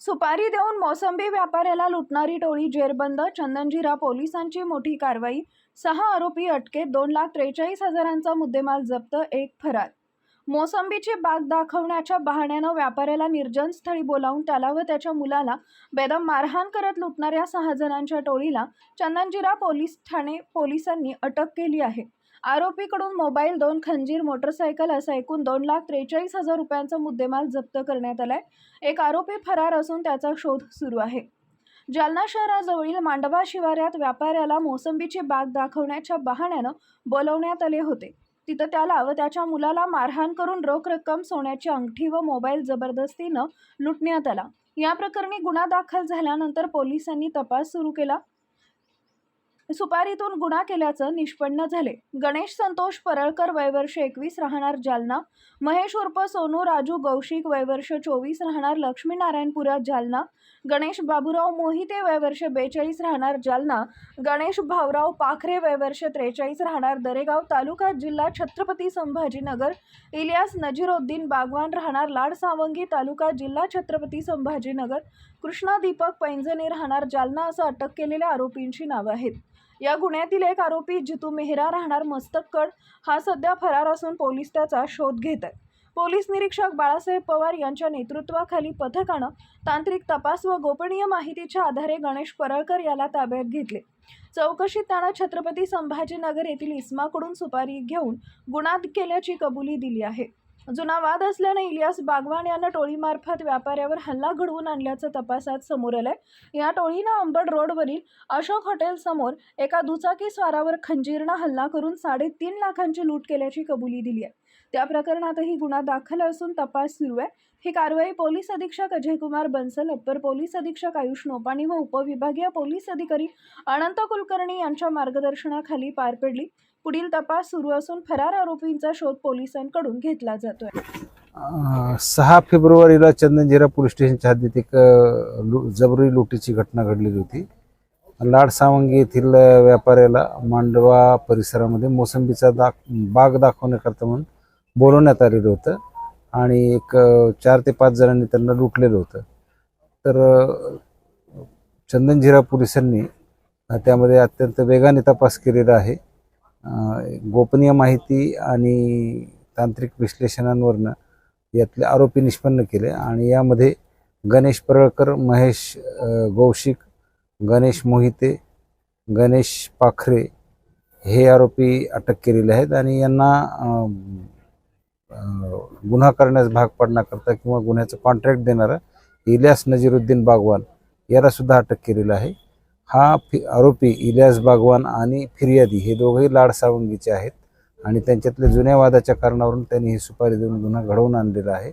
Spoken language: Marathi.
सुपारी देऊन मोसंबी व्यापाऱ्याला लुटणारी टोळी जेरबंद चंदनजिरा पोलिसांची मोठी कारवाई सहा आरोपी अटकेत दोन लाख त्रेचाळीस हजारांचा मुद्देमाल जप्त एक फरार. मोसंबीची बाग दाखवण्याच्या बहाण्यानं व्यापाऱ्याला निर्जन स्थळी बोलावून त्याला व त्याच्या मुलाला बेदम मारहाण करत लुटणाऱ्या सहा जणांच्या टोळीला चंदनजिरा पोलीस ठाणे पोलिसांनी अटक केली आहे. आरोपीकडून मोबाईल दोन खंजीर मोटरसायकल असा एकूण दोन लाख त्रेचाळीस हजार रुपयांचा मुद्देमाल जप्त करण्यात आलाय. एक आरोपी फरार असून त्याचा शोध सुरू आहे. जालना शहराजवळील मांडवा शिवाऱ्यात व्यापाऱ्याला मोसंबीची बाग दाखवण्याच्या बहाण्यानं बोलवण्यात आले होते. तिथं त्याला व त्याच्या मुलाला मारहाण करून रोख रक्कम सोन्याची अंगठी व मोबाईल जबरदस्तीनं लुटण्यात आला. या प्रकरणी गुन्हा दाखल झाल्यानंतर पोलिसांनी तपास सुरू केला. सुपारीतून गुन्हा केल्याचं निष्पन्न झाले. गणेश संतोष परळकर वयवर्ष एकवीस राहणार जालना. महेश उर्फ सोनू राजू गौशिक वयवर्ष चोवीस राहणार लक्ष्मीनारायणपुरात जालना. गणेश बाबूराव मोहिते वयवर्ष बेचाळीस राहणार जालना. गणेश भाऊराव पाखरे वयवर्ष त्रेचाळीस राहणार दरेगाव तालुका जिल्हा छत्रपती संभाजीनगर. इलियास नजीरुद्दीन बागवान राहणार लाड सावंगी तालुका जिल्हा छत्रपती संभाजीनगर. कृष्णा दीपक पैंजणे राहणार जालना असं अटक केलेल्या आरोपींची नावं आहेत. या गुन्ह्यातील एक आरोपी जितू मेहरा राहणार मस्तककड. हा सध्या फरार असून पोलीस त्याचा शोध घेत आहेत. पोलीस निरीक्षक बाळासाहेब पवार यांच्या नेतृत्वाखाली पथकानं तांत्रिक तपास व गोपनीय माहितीच्या आधारे गणेश परळकर याला ताब्यात घेतले. चौकशीत त्यानं छत्रपती संभाजीनगर येथील इस्माकडून सुपारी घेऊन गुन्हा केल्याची कबुली दिली आहे. जुना वाद असल्याने इलियास बागवान यानं टोळीमार्फत व्यापाऱ्यावर हल्ला घडवून आणल्याचं तपासात समोर आलंय. या टोळीनं अंबड रोडवरील अशोक हॉटेलसमोर एका दुचाकी स्वारावर खंजीरनं हल्ला करून साडेतीन लाखांची लूट केल्याची कबुली दिली आहे. त्या प्रकरणातही गुन्हा दाखल असून तपास सुरू आहे. ही कारवाई पोलीस अधीक्षक अजयकुमार बन्सल अप्पर पोलीस अधीक्षक आयुष नोपाणी व उपविभागीय पोलीस अधिकारी अनंत कुलकर्णी यांच्या मार्गदर्शनाखाली पार पडली. पुढील तपास सुरू असून फरार आरोपींचा शोध पोलिसांकडून घेतला जातोय. सहा फेब्रुवारीला चंदनजिरा पोलीस स्टेशनच्या हद्दीत एक लु जबरी लुटीची घटना घडलेली होती. लाड सावंगी येथील व्यापाऱ्याला मांडवा परिसरामध्ये मोसंबीचा दाख बाग दाखवण्याकरता म्हणून बोलवण्यात आलेलं होतं आणि एक चार ते पाच जणांनी त्यांना लुटलेलं होतं. तर चंदनझिरा चंदनजिरा पोलिसांनी त्यामध्ये अत्यंत वेगाने तपास केलेला आहे. गोपनीय माहिती आणि तांत्रिक विश्लेषणांवरनं यातले आरोपी निष्पन्न केले आणि यामध्ये गणेश परळकर महेश गौशिक गणेश मोहिते गणेश पाखरे हे आरोपी अटक केलेले आहेत आणि यांना गुन्हा करण्यास भाग पाडण्याकरता किंवा गुन्ह्याचं कॉन्ट्रॅक्ट देणारा इलियास नजीरुद्दीन बागवान याला सुद्धा अटक केलेलं आहे. हा फि आरोपी इलियास बागवान आणि फिर्यादी हे दोघंही लाड सावंगीचे आहेत. आणि त्यांच्यातल्या जुन्या वादाच्या कारणावरून त्यांनी ही सुपारी देऊन गुन्हा घडवून आणलेला आहे.